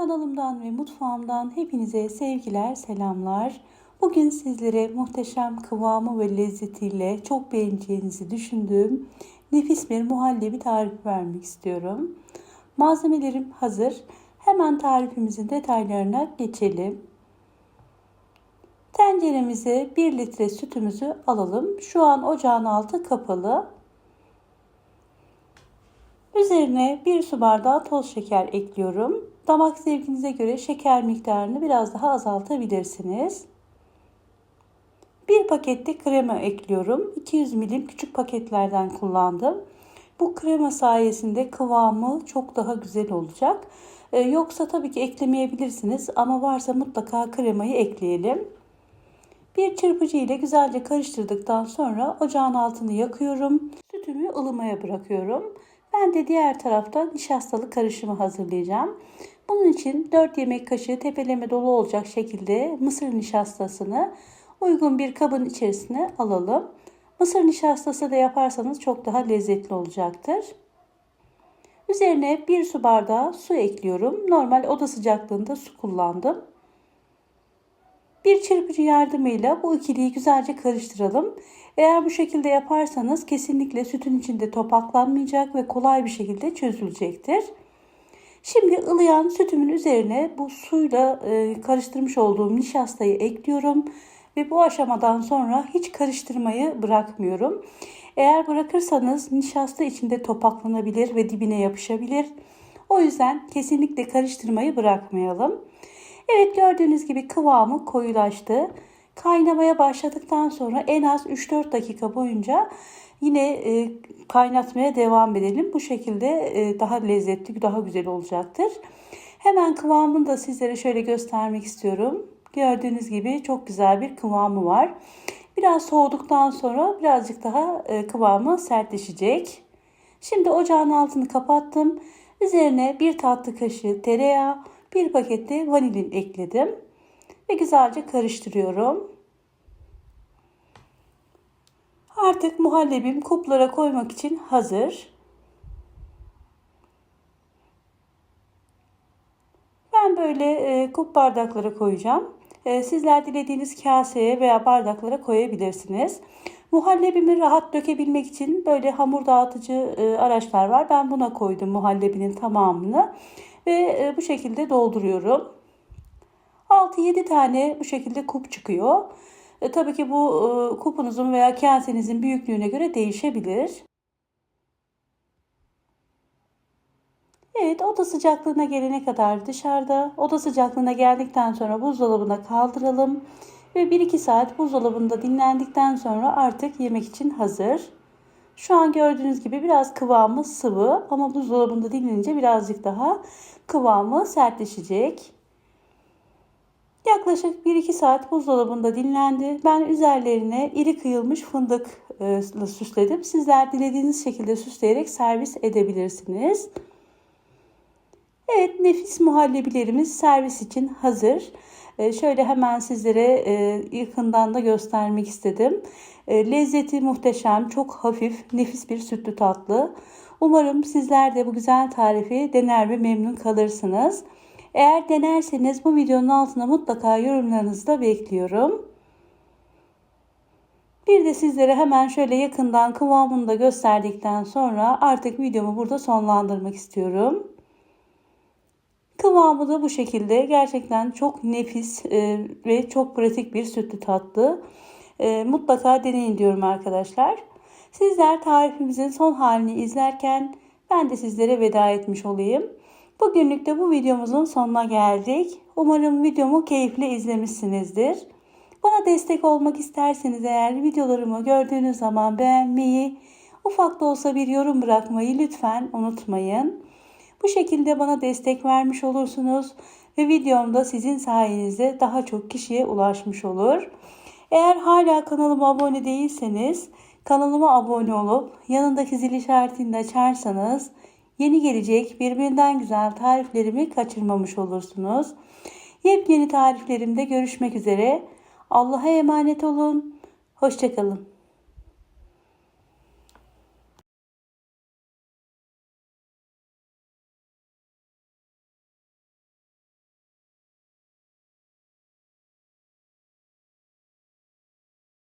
Kanalımdan ve mutfağımdan hepinize sevgiler, selamlar. Bugün sizlere muhteşem kıvamı ve lezzetiyle çok beğeneceğinizi düşündüğüm nefis bir muhallebi tarifi vermek istiyorum. Malzemelerim hazır. Hemen tarifimizin detaylarına geçelim. Tenceremize 1 litre sütümüzü alalım. Şu an ocağın altı kapalı. Üzerine 1 su bardağı toz şeker ekliyorum. Damak zevkinize göre şeker miktarını biraz daha azaltabilirsiniz. Bir pakette krema ekliyorum. 200 milim küçük paketlerden kullandım. Bu krema sayesinde kıvamı çok daha güzel olacak. Ee, yoksa tabii ki eklemeyebilirsiniz ama varsa mutlaka kremayı ekleyelim. Bir çırpıcı ile güzelce karıştırdıktan sonra ocağın altını yakıyorum. Sütümü ılımaya bırakıyorum. Ben de diğer taraftan nişastalı karışımı hazırlayacağım. Bunun için 4 yemek kaşığı tepeleme dolu olacak şekilde mısır nişastasını uygun bir kabın içerisine alalım. Mısır nişastası da yaparsanız çok daha lezzetli olacaktır. Üzerine 1 su bardağı su ekliyorum. Normal oda sıcaklığında su kullandım. Bir çırpıcı yardımıyla bu ikiliyi güzelce karıştıralım. Eğer bu şekilde yaparsanız kesinlikle sütün içinde topaklanmayacak ve kolay bir şekilde çözülecektir. Şimdi ılıyan sütümün üzerine bu suyla e, karıştırmış olduğum nişastayı ekliyorum. Ve bu aşamadan sonra hiç karıştırmayı bırakmıyorum. Eğer bırakırsanız nişasta içinde topaklanabilir ve dibine yapışabilir. O yüzden kesinlikle karıştırmayı bırakmayalım. Evet gördüğünüz gibi kıvamı koyulaştı. Kaynamaya başladıktan sonra en az 3-4 dakika boyunca yine e, kaynatmaya devam edelim. Bu şekilde e, daha lezzetli, daha güzel olacaktır. Hemen kıvamını da sizlere şöyle göstermek istiyorum. Gördüğünüz gibi çok güzel bir kıvamı var. Biraz soğuduktan sonra birazcık daha e, kıvamı sertleşecek. Şimdi ocağın altını kapattım. Üzerine bir tatlı kaşığı tereyağı, bir pakette vanilin ekledim. Ve güzelce karıştırıyorum. Artık muhallebim kuplara koymak için hazır. Ben böyle e, kup bardaklara koyacağım. E, sizler dilediğiniz kaseye veya bardaklara koyabilirsiniz. Muhallebimi rahat dökebilmek için böyle hamur dağıtıcı e, araçlar var. Ben buna koydum muhallebinin tamamını ve e, bu şekilde dolduruyorum. 6-7 tane bu şekilde kup çıkıyor. E, tabii ki bu e, kupunuzun veya kasenizin büyüklüğüne göre değişebilir. Evet oda sıcaklığına gelene kadar dışarıda. Oda sıcaklığına geldikten sonra buzdolabına kaldıralım. Ve 1-2 saat buzdolabında dinlendikten sonra artık yemek için hazır. Şu an gördüğünüz gibi biraz kıvamı sıvı ama buzdolabında dinlenince birazcık daha kıvamı sertleşecek. Yaklaşık 1-2 saat buzdolabında dinlendi. Ben üzerlerine iri kıyılmış fındıkla süsledim. Sizler dilediğiniz şekilde süsleyerek servis edebilirsiniz. Evet nefis muhallebilerimiz servis için hazır. Ee, şöyle hemen sizlere e, yakından da göstermek istedim. E, lezzeti muhteşem, çok hafif, nefis bir sütlü tatlı. Umarım sizler de bu güzel tarifi dener ve memnun kalırsınız. Eğer denerseniz bu videonun altına mutlaka yorumlarınızı da bekliyorum. Bir de sizlere hemen şöyle yakından kıvamını da gösterdikten sonra artık videomu burada sonlandırmak istiyorum. Kıvamı da bu şekilde gerçekten çok nefis e, ve çok pratik bir sütlü tatlı. E, mutlaka deneyin diyorum arkadaşlar. Sizler tarifimizin son halini izlerken ben de sizlere veda etmiş olayım. Bugünlük de bu videomuzun sonuna geldik. Umarım videomu keyifle izlemişsinizdir. Bana destek olmak isterseniz eğer videolarımı gördüğünüz zaman beğenmeyi, ufak da olsa bir yorum bırakmayı lütfen unutmayın. Bu şekilde bana destek vermiş olursunuz ve videomda sizin sayenizde daha çok kişiye ulaşmış olur. Eğer hala kanalıma abone değilseniz kanalıma abone olup yanındaki zil işaretini de açarsanız yeni gelecek birbirinden güzel tariflerimi kaçırmamış olursunuz. Yepyeni tariflerimde görüşmek üzere. Allah'a emanet olun. Hoşçakalın.